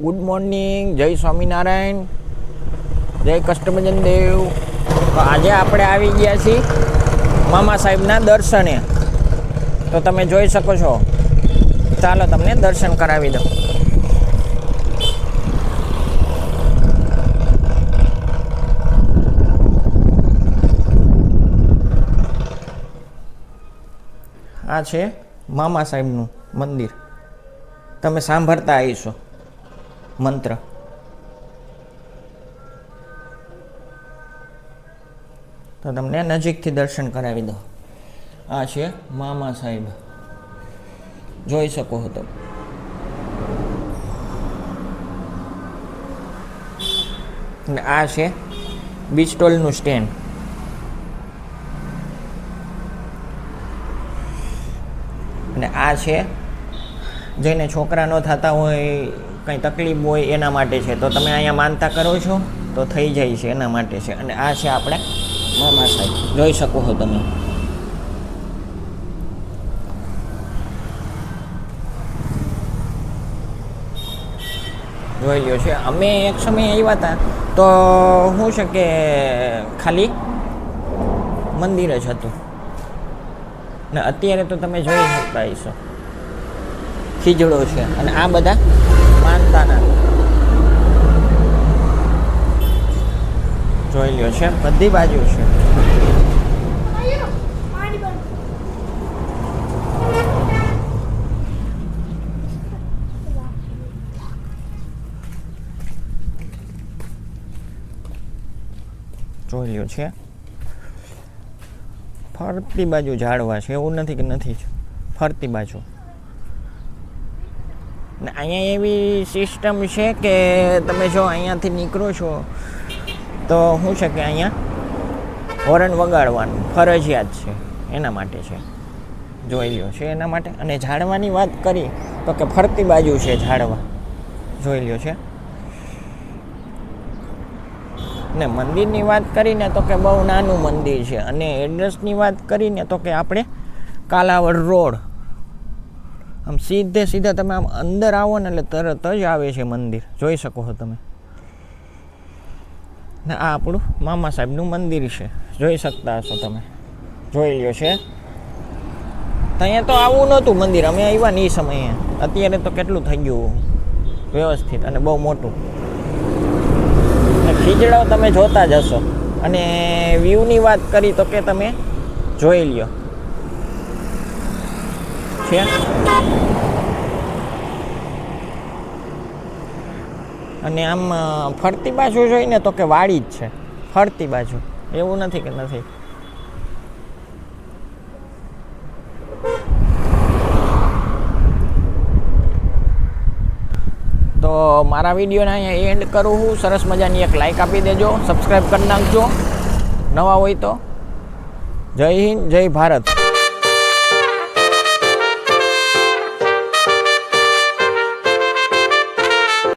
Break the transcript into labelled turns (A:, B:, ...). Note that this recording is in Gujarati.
A: ગુડ મોર્નિંગ જય સ્વામિનારાયણ, જય કષ્ટભજન દેવ. તો આજે આપણે આવી ગયા છીએ મામા સાહેબના દર્શને. તો તમે જોઈ શકો છો. ચાલો તમને દર્શન કરાવી દઉં. આ છે મામા સાહેબનું મંદિર. તમે સાંભળતા આવીશો. મંત્ર. તો તમને નજીકથી દર્શન કરાવી દો. આ છે મામા સાહેબ. જોઈ શકો હતો આ છે બિસ્ટોલનું સ્ટેન્ડ. અને આ છે જેને છોકરા ન થતા હોય કંઈ તકલીફ હોય એના માટે છે. તો તમે અહીંયા માનતા કરો છો? તો થઈ જાય છે એના માટે છે. અને આ છે આપણે મામા સાહેબ. જોઈ શકો છો તમે. જોઈ લ્યો છે. અમે એક સમય આવ્યા હતા. તો શું છે કે ખાલી મંદિર જ હતું. ને અત્યારે તો તમે જોઈ શકતા હશો. ખીજડો છે. અને આ બધા માનતાના. જોઈ લ્યો છે, બધી બાજુ છે. જોઈ લ્યો છે. ફરતી બાજુ ઝાડવા છે, એવું નથી કે નથી ફરતી બાજુ. ને અહીંયા એવી સિસ્ટમ છે કે તમે જો અહીંયાથી નીકળો છો, તો શું છે કે અહીંયા હોરન વગાડવાનું, ફરજિયાત છે, એના માટે છે. જોઈ લ્યો છે એના માટે. અને ઝાડવાની વાત કરી, તો કે ફરતી બાજુ છે ઝાડવા. જોઈ લ્યો છે. ને મંદિરની વાત કરીને તો કે બહુ નાનું મંદિર છે. અને એડ્રેસની વાત કરીને તો કે આપણે કાલાવડ રોડ આમ સીધે સીધા તમે આમ અંદર આવો ને એટલે તરત જ આવે છે મંદિર. જોઈ શકો છો તમે. ને આ આપણું મામા સાહેબનું મંદિર છે. જોઈ શકતા હશો તમે. જોઈ લ્યો છે. અહીંયા તો આવું નહોતું મંદિર. અમે આવ્યા ને એ સમયે. અત્યારે તો કેટલું થઈ ગયું વ્યવસ્થિત અને બહુ મોટું. ને તમે જોતા જ હશો. અને વ્યૂની વાત કરી તો કે તમે જોઈ લ્યો. છે. અને આમ ફરતી બાજુ જોઈને તો કે વાડી જ છે. ફરતી બાજુ. એવું નથી કે નથી. તો મારા વિડીયોને અહીંયા એન્ડ કરું હું. સરસ મજાની એક લાઈક આપી દેજો. સબસ્ક્રાઈબ કરી નાખજો. નવા હોય તો. જય હિન્દ, જય ભારત.